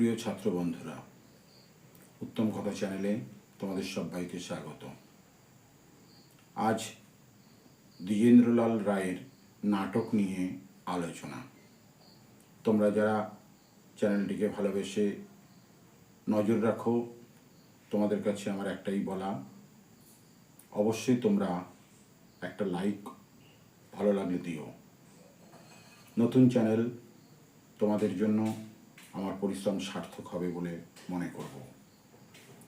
প্রিয় ছাত্র বন্ধুরা, উত্তম কথা চ্যানেলে তোমাদের সবাইকে স্বাগত। আজ দ্বিজেন্দ্রলাল রায়ের নাটক নিয়ে আলোচনা। তোমরা যারা চ্যানেলটিকে ভালোবেসে নজর রাখো, তোমাদের কাছে আমার একটাই বলা, অবশ্যই তোমরা একটা লাইক ভালো লাগলে দিও। নতুন চ্যানেল তোমাদের জন্য আমার পরিশ্রম সার্থক হবে বলে মনে করব।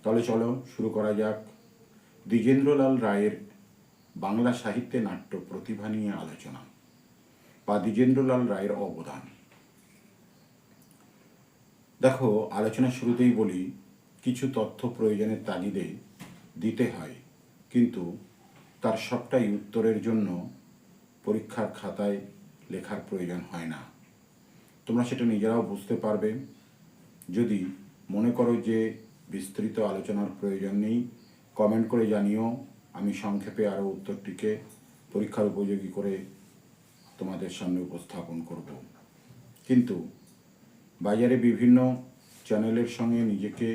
তাহলে চলো শুরু করা যাক। দ্বিজেন্দ্রলাল রায়ের বাংলা সাহিত্যে নাট্য প্রতিভা নিয়ে আলোচনা বা দ্বিজেন্দ্রলাল রায়ের অবদান। দেখো, আলোচনা শুরুতেই বলি, কিছু তথ্য প্রয়োজনের তাগিদে দিতে হয়, কিন্তু তার সবটাই উত্তরের জন্য পরীক্ষার খাতায় লেখার প্রয়োজন হয় না। তোমরা সেটা নিজেরাও বুঝতে পারবে। যদি মনে করো যে বিস্তৃত আলোচনার প্রয়োজন নেই কমেন্ট করে জানিও। আমি সংক্ষেপে আরও উত্তরটিকে পরীক্ষার উপযোগী করে তোমাদের সামনে উপস্থাপন করব। কিন্তু বাজারে বিভিন্ন চ্যানেলের সঙ্গে নিজেকে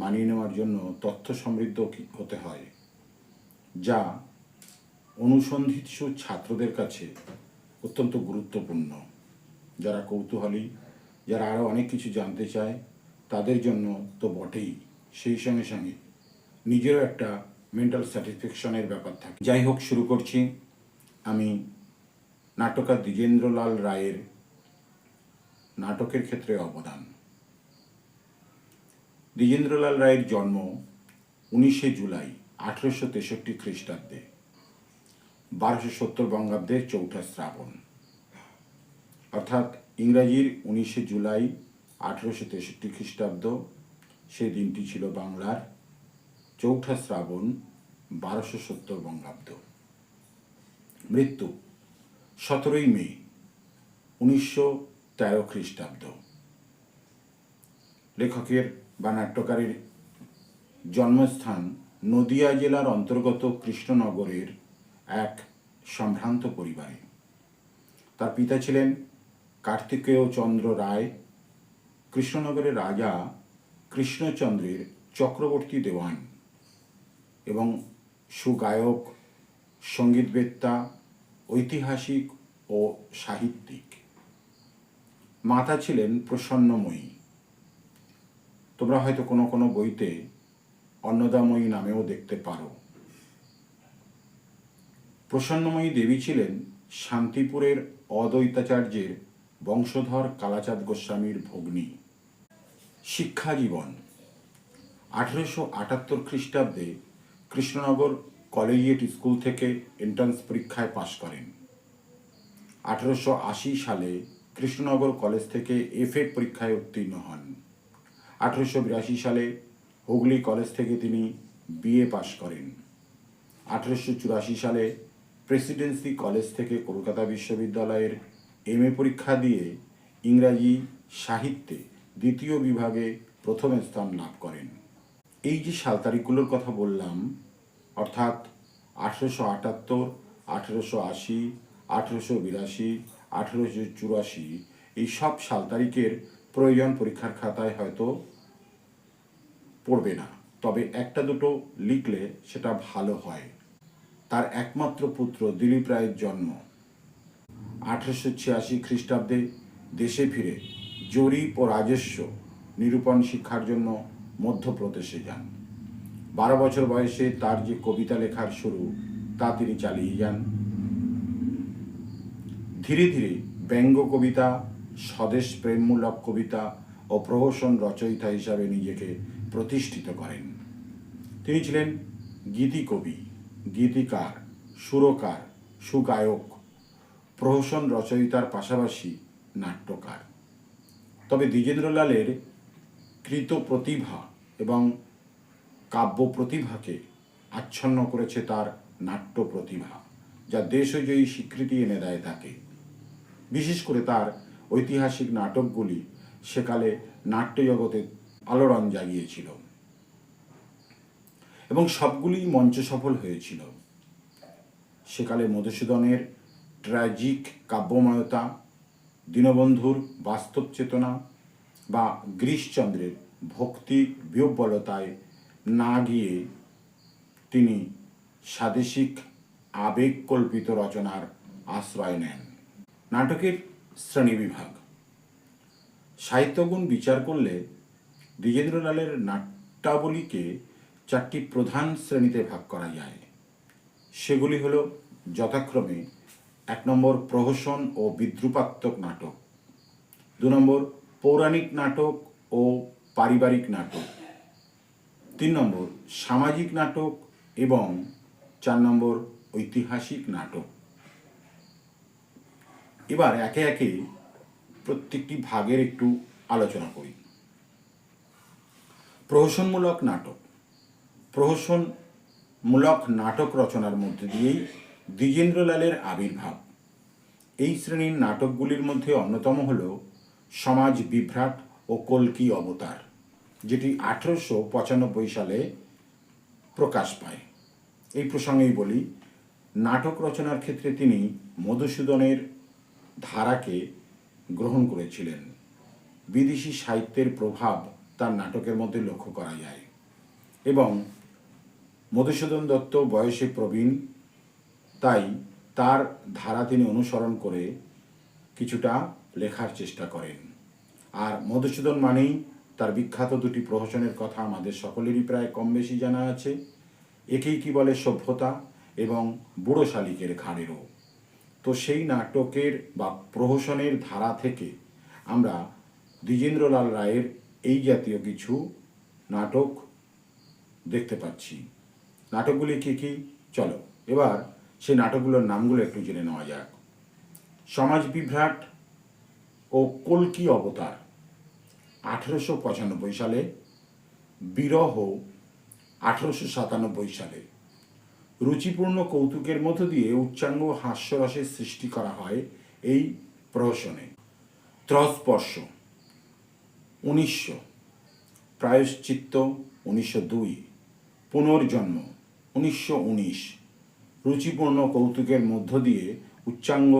মানিয়ে নেওয়ার জন্য তথ্য সমৃদ্ধ হতে হয়, যা অনুসন্ধিৎসু ছাত্রদের কাছে অত্যন্ত গুরুত্বপূর্ণ। যারা কৌতূহলী, যারা আরও অনেক কিছু জানতে চায়, তাদের জন্য তো বটেই। সেই সঙ্গে সঙ্গে নিজেরও একটা মেন্টাল স্যাটিসফ্যাকশনের ব্যাপার থাকে। যাই হোক, শুরু করছি। আমি নাটকার দ্বিজেন্দ্রলাল রায়ের নাটকের ক্ষেত্রে অবদান। দ্বিজেন্দ্রলাল রায়ের জন্ম উনিশে জুলাই আঠেরোশো তেষট্টি খ্রিস্টাব্দে, বারোশো সত্তর বঙ্গাব্দের চৌঠা শ্রাবণ। অর্থাৎ ইংরাজির উনিশে জুলাই আঠেরোশো তেষট্টি খ্রিস্টাব্দ সেই দিনটি ছিল বাংলার চৌঠা শ্রাবণ বারোশো সত্তর বঙ্গাব্দ। মৃত্যু, সতেরোই মে, উনিশশো তেরো খ্রিস্টাব্দ। লেখকের বা নাট্যকারের জন্মস্থান নদিয়া জেলার অন্তর্গত কৃষ্ণনগরের এক সম্ভ্রান্ত পরিবারে। তার পিতা ছিলেন কার্তিকেয় চন্দ্র রায়, কৃষ্ণনগরের রাজা কৃষ্ণচন্দ্রের চক্রবর্তী দেওয়ান এবং সুগায়ক, সঙ্গীতবেত্তা, ঐতিহাসিক ও সাহিত্যিক। মাতা ছিলেন প্রসন্নময়ী। তোমরা হয়তো কোনো কোনো বইতে অন্নদাময়ী নামেও দেখতে পারো। প্রসন্নময়ী দেবী ছিলেন শান্তিপুরের অদ্বৈতাচার্যের বংশধর কালাচাঁদ গোস্বামীর ভগ্নী। শিক্ষা জীবন। আঠেরোশো আটাত্তর খ্রিস্টাব্দে কৃষ্ণনগর কলেজিয়েট স্কুল থেকে এন্ট্রান্স পরীক্ষায় পাশ করেন। আঠেরোশো আশি সালে কৃষ্ণনগর কলেজ থেকে এফএ পরীক্ষায় উত্তীর্ণ হন। আঠেরোশো বিরাশি সালে হুগলি কলেজ থেকে তিনি বিএ পাশ করেন। আঠেরোশো চুরাশি সালে প্রেসিডেন্সি কলেজ থেকে কলকাতা বিশ্ববিদ্যালয়ের এম পরীক্ষা দিয়ে ইংরাজি সাহিত্যে দ্বিতীয় বিভাগে প্রথম স্থান লাভ করেন। এই যে সাল তারিখগুলোর কথা বললাম, অর্থাৎ আঠেরোশো আটাত্তর, আঠেরোশো আশি, আঠেরোশো বিরাশি, আঠেরোশো চুরাশি, এই সব সাল তারিখের প্রয়োজন পরীক্ষার খাতায় হয়তো পড়বে না। তবে একটা দুটো লিখলে সেটা ভালো হয়। তার একমাত্র পুত্র দিলীপ রায়ের জন্ম। আঠেরোশো ছিয়াশি খ্রিস্টাব্দে দেশে ফিরে জরিপ ও রাজস্ব নিরূপণ শিক্ষার জন্য মধ্যপ্রদেশে যান। বারো বছর বয়সে তার যে কবিতা লেখার শুরু, তা তিনি চালিয়ে যান। ধীরে ধীরে ব্যঙ্গ কবিতা, স্বদেশ প্রেমমূলক কবিতা ও প্রহসন রচয়িতা হিসাবে নিজেকে প্রতিষ্ঠিত করেন। তিনি ছিলেন গীতিকবি, গীতিকার, সুরকার, সুগায়ক প্রহসন রচয়িতার পাশাপাশি নাট্যকার। তবে দ্বিজেন্দ্রলালের কৃত প্রতিভা এবং কাব্য প্রতিভাকে আচ্ছন্ন করেছে তার নাট্য প্রতিভা, যা দেশজয়ী স্বীকৃতি এনে দেয় তাকে। বিশেষ করে তার ঐতিহাসিক নাটকগুলি সেকালে নাট্যজগতে আলোড়ন জাগিয়েছিল এবং সবগুলি মঞ্চ সফল হয়েছিল। সেকালে মধুসূদনের ট্র্যাজিক কাব্যময়তা, দীনবন্ধুর বাস্তব চেতনা বা গিরিশচন্দ্রের ভক্তি বিহ্বলতায় না গিয়ে তিনি স্বাদেশিক আবেগকল্পিত রচনার আশ্রয় নেন। নাটকের শ্রেণীবিভাগ সাহিত্যগুণ বিচার করলে দ্বিজেন্দ্রলালের নাট্যাবলীকে চারটি প্রধান শ্রেণীতে ভাগ করা যায়। সেগুলি হল যথাক্রমে এক নম্বর প্রহসন ও বিদ্রুপাত্মক নাটক। দু নম্বর পৌরাণিক নাটক ও পারিবারিক নাটক। তিন নম্বর সামাজিক নাটক এবং চার নম্বর ঐতিহাসিক নাটক। এবার একে একে প্রত্যেকটি ভাগের একটু আলোচনা করি। প্রহসনমূলক নাটক। প্রহসনমূলক নাটক রচনার মধ্যে দিয়েই দ্বিজেন্দ্রলালের আবির্ভাব। এই শ্রেণির নাটকগুলির মধ্যে অন্যতম হল সমাজ বিভ্রাট ও কল্কি অবতার, যেটি আঠেরোশো পঁচানব্বই সালে প্রকাশ পায়। এই প্রসঙ্গেই বলি, নাটক রচনার ক্ষেত্রে তিনি মধুসূদনের ধারাকে গ্রহণ করেছিলেন। বিদেশি সাহিত্যের প্রভাব তার নাটকের মধ্যে লক্ষ্য করা যায় এবং মধুসূদন দত্ত বয়সে প্রবীণ তাই তার ধারা তিনি অনুসরণ করে কিছুটা লেখার চেষ্টা করেন। আর মধুসূদন মানেই তার বিখ্যাত দুটি প্রহসনের কথা আমাদের সকলেরই প্রায় কম বেশি জানা আছে। একেই কি বলে সভ্যতা এবং বুড়ো শালিকের ঘাড়েরও। তো সেই নাটকের বা প্রহসনের ধারা থেকে আমরা দ্বিজেন্দ্রলাল রায়ের এই জাতীয় কিছু নাটক দেখতে পাচ্ছি। নাটকগুলি কি কি? চলো, এবার সেই নাটকগুলোর নামগুলো একটু জেনে নেওয়া যাক। সমাজ বিভ্রাট ও কল্কি অবতার, আঠেরোশো পঁচানব্বই সালে, বিরহ, আঠেরোশো সাতানব্বই সালে। রুচিপূর্ণ কৌতুকের মধ্য দিয়ে উচ্চাঙ্গ হাস্যরসের সৃষ্টি করা হয় এই প্রহসনে। ত্রস্পর্শ উনিশশো। প্রায়শ্চিত্ত, উনিশশো দুই। পুনর্জন্ম, উনিশশো উনিশ। রুচিপূর্ণ কৌতুকের মধ্য দিয়ে উচ্চাঙ্গ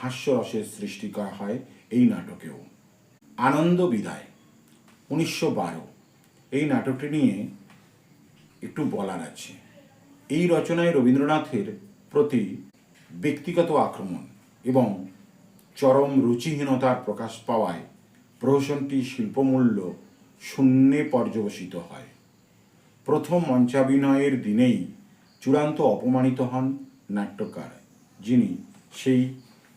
হাস্যরসের সৃষ্টি করা হয় এই নাটকেও। আনন্দ বিদায়, উনিশশো বারো। এই নাটকটি নিয়ে একটু বলার আছে। এই রচনায় রবীন্দ্রনাথের প্রতি ব্যক্তিগত আক্রমণ এবং চরম রুচিহীনতার প্রকাশ পাওয়ায় প্রহসনটি শিল্পমূল্য শূন্যে পর্যবসিত হয়। প্রথম মঞ্চাভিনয়ের দিনেই চূড়ান্ত অপমানিত হন নাট্যকার, যিনি সেই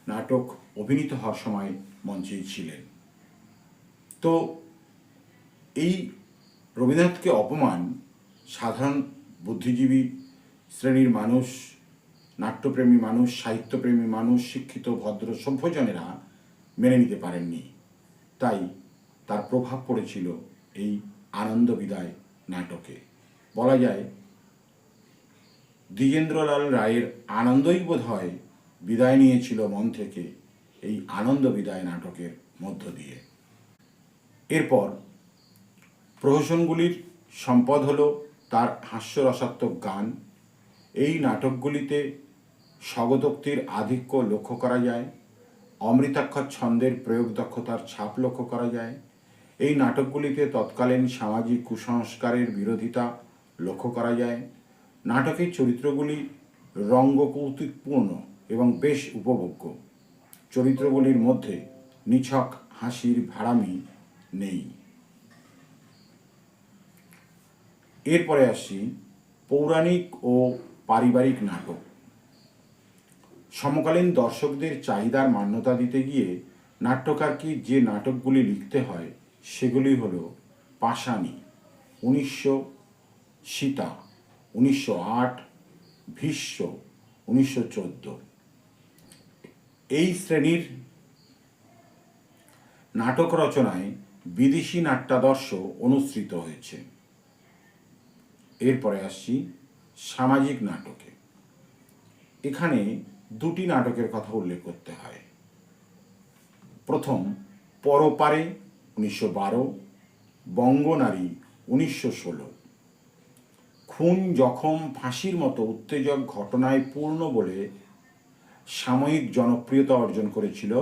নাটক অভিনীত হওয়ার সময় মঞ্চেই ছিলেন। তো এই রবীন্দ্রনাথকে অপমান সাধারণ বুদ্ধিজীবী শ্রেণির মানুষ, নাট্যপ্রেমী মানুষ, সাহিত্যপ্রেমী মানুষ, শিক্ষিত, ভদ্র সভ্যজনেরা মেনে নিতে পারেননি। তাই তার প্রভাব পড়েছিল এই আনন্দ বিদায় নাটকে। বলা যায় দ্বিজেন্দ্রলাল রায়ের আনন্দই বোধ হয় বিদায় নিয়েছিল মন থেকে এই আনন্দ বিদায় নাটকের মধ্য দিয়ে। এরপর প্রহসনগুলির সম্পদ হল তার হাস্যরসাত্মক গান। এই নাটকগুলিতে স্বগতোক্তির আধিক্য লক্ষ্য করা যায়, অমৃতাক্ষর ছন্দের প্রয়োগ দক্ষতার ছাপ লক্ষ্য করা যায়। এই নাটকগুলিতে তৎকালীন সামাজিক কুসংস্কারের বিরোধিতা লক্ষ্য করা যায়। নাটকের চরিত্রগুলি রঙ্গকৌতুকপূর্ণ এবং বেশ উপভোগ্য। চরিত্রগুলির মধ্যে নিছক হাসির ভাড়ামি নেই। এরপরে আসি পৌরাণিক ও পারিবারিক নাটক। সমকালীন দর্শকদের চাহিদার মান্যতা দিতে গিয়ে নাট্যকারকে যে নাটকগুলি লিখতে হয়, সেগুলি হল পাশানি উনিশশো সীতা উনিশশো আট, ভীষ্ম উনিশশো চোদ্দ। এই শ্রেণির নাটক রচনায় বিদেশি নাট্যাদর্শ অনুসৃত হয়েছে। এরপরে আসছি সামাজিক নাটকে। এখানে দুটি নাটকের কথা উল্লেখ করতে হয়। প্রথম, পরপারে উনিশশো বারো, বঙ্গনারী উনিশশো ষোলো। খুন জখম ফাঁসির মতো উত্তেজক ঘটনায় পূর্ণ বলে সাময়িক জনপ্রিয়তা অর্জন করেছিল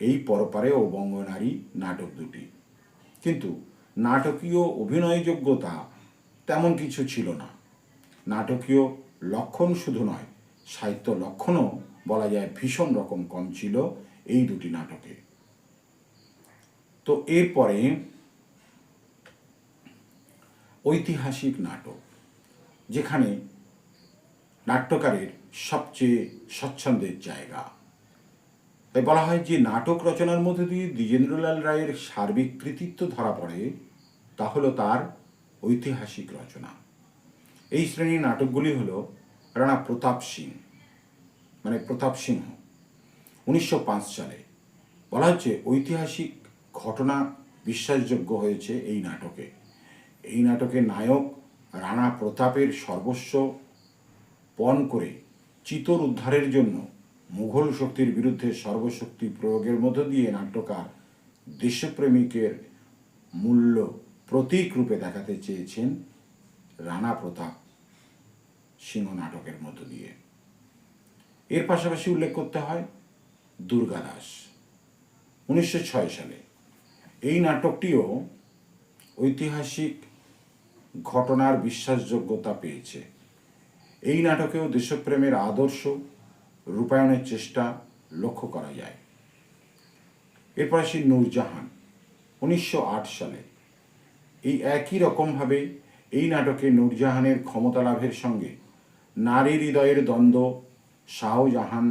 এই পরপারে ও বঙ্গনারী নাটক দুটি। কিন্তু নাটকীয় অভিনয়যোগ্যতা তেমন কিছু ছিল না। নাটকীয় লক্ষণ শুধু নয়, সাহিত্য লক্ষণও বলা যায় ভীষণ রকম কম ছিল এই দুটি নাটকে। তো এরপরে ঐতিহাসিক নাটক। যেখানে নাট্যকারের সবচেয়ে স্বচ্ছন্দের জায়গা। তাই বলা হয় যে নাটক রচনার মধ্যে দিয়ে দ্বিজেন্দ্রলাল রায়ের সার্বিক কৃতিত্ব ধরা পড়ে, তা হলো তার ঐতিহাসিক রচনা। এই শ্রেণির নাটকগুলি হল রানা প্রতাপ সিং মানে প্রতাপ সিংহ, উনিশশো পাঁচ সালে। বলা হচ্ছে ঐতিহাসিক ঘটনা বিশ্বাসযোগ্য হয়েছে এই নাটকে। এই নাটকের নায়ক রাণা প্রতাপের সর্বস্ব পণ করে চিতর উদ্ধারের জন্য মুঘল শক্তির বিরুদ্ধে সর্বশক্তি প্রয়োগের মধ্য দিয়ে নাট্যকার দেশপ্রেমিকের মূল্য প্রতীক রূপে দেখাতে চেয়েছেন রানা প্রতাপ সিংহ নাটকের মধ্য দিয়ে। এর পাশাপাশি উল্লেখ করতে হয় দুর্গাদাস উনিশশো ছয় সালে এই নাটকটিও ঐতিহাসিক ঘটনার বিশ্বাসযোগ্যতা পেয়েছে। এই নাটকেও দেশপ্রেমের আদর্শ, রূপায়ণের চেষ্টা লক্ষ্য করা যায়। এরপর আসি নূরজাহান, উনিশশো আট সালে। এই একই রকমভাবে এই নাটকে নূরজাহানের ক্ষমতা লাভের সঙ্গে নারী হৃদয়ের দ্বন্দ্ব, শাহজাহান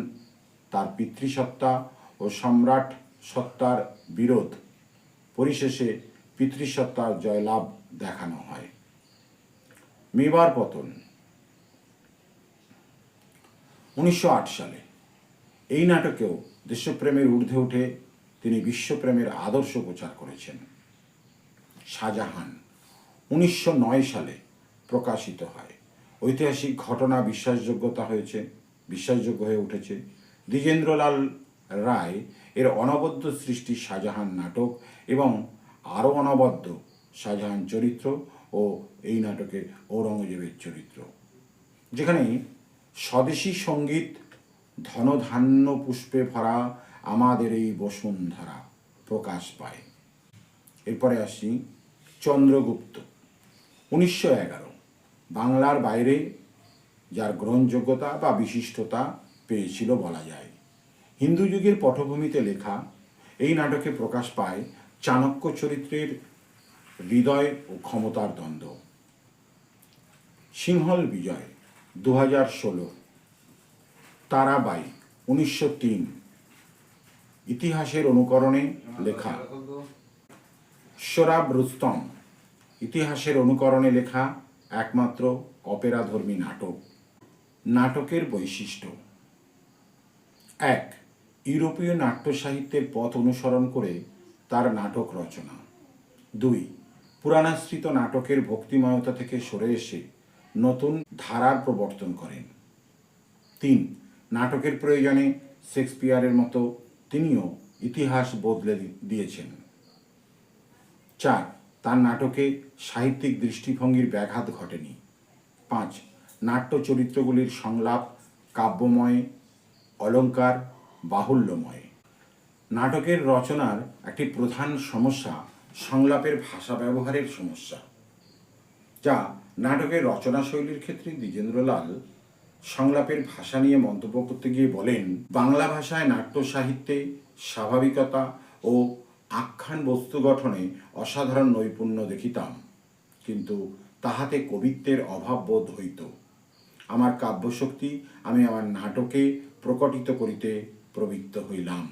তার পিতৃসত্তা ও সম্রাট সত্তার বিরোধ, পরিশেষে পিতৃসত্তার জয়লাভ দেখানো হয়। মেবার পতন। উনিশশো আট সালে এই নাটকেও দেশপ্রেমের ঊর্ধ্বে উঠে তিনি বিশ্বপ্রেমের আদর্শ প্রচার করেছেন। শাহজাহান উনিশশো নয় সালে প্রকাশিত হয়। ঐতিহাসিক ঘটনা বিশ্বাসযোগ্যতা হয়েছে, বিশ্বাসযোগ্য হয়ে উঠেছে। দ্বিজেন্দ্রলাল রায় এর অনবদ্য সৃষ্টি শাহজাহান নাটক এবং আরও অনবদ্য শাহজাহান চরিত্র ও এই নাটকে ঔরঙ্গজেবের চরিত্র। যেখানে স্বদেশী সংগীত, ধনধান্য পুষ্পে ভরা আমাদের এই বসুন্ধরা প্রকাশ পায়। এরপরে আসি চন্দ্রগুপ্ত। উনিশশো এগারো। বাংলার বাইরে যার গ্রহণযোগ্যতা বা বিশিষ্টতা পেয়েছিল বলা যায়। হিন্দু যুগের পটভূমিতে লেখা এই নাটকে প্রকাশ পায় চাণক্য চরিত্রের হৃদয় ও ক্ষমতার দ্বন্দ্ব। সিংহল বিজয় দু হাজার ষোলো। তারাবাই, উনিশশো তিন। ইতিহাসের অনুকরণে লেখা। সোরাব রুস্তম, ইতিহাসের অনুকরণে লেখা একমাত্র অপেরাধর্মী নাটক। নাটকের বৈশিষ্ট্য। এক, ইউরোপীয় নাট্য সাহিত্যের পথ অনুসরণ করে তার নাটক রচনা। দুই পুরাণাশ্রিত নাটকের ভক্তিময়তা থেকে সরে এসে নতুন ধারার প্রবর্তন করেন। তিন, নাটকের প্রয়োজনে শেক্সপিয়ারের মতো তিনিও ইতিহাস বদলে দিয়েছেন। চার, তার নাটকে সাহিত্যিক দৃষ্টিভঙ্গির ব্যাঘাত ঘটেনি। পাঁচ, নাট্য চরিত্রগুলির সংলাপ কাব্যময়, অলঙ্কার, বাহুল্যময়। নাটকের রচনার একটি প্রধান সমস্যা সংলাপের ভাষা ব্যবহারের সমস্যা, যা নাটকের রচনা শৈলীর ক্ষেত্রে দ্বিজেন্দ্রলাল সংলাপের ভাষা নিয়ে মন্তব্য করতে গিয়ে বলেন, বাংলা ভাষায় নাট্য সাহিত্যে স্বাভাবিকতা ও আখ্যান বস্তু গঠনে অসাধারণ নৈপুণ্য দেখিতাম, কিন্তু তাহাতে কবিত্বের অভাব বোধ হইত। আমার কাব্যশক্তি আমি আমার নাটকে প্রকটিত করিতে প্রবৃত্ত হইলাম।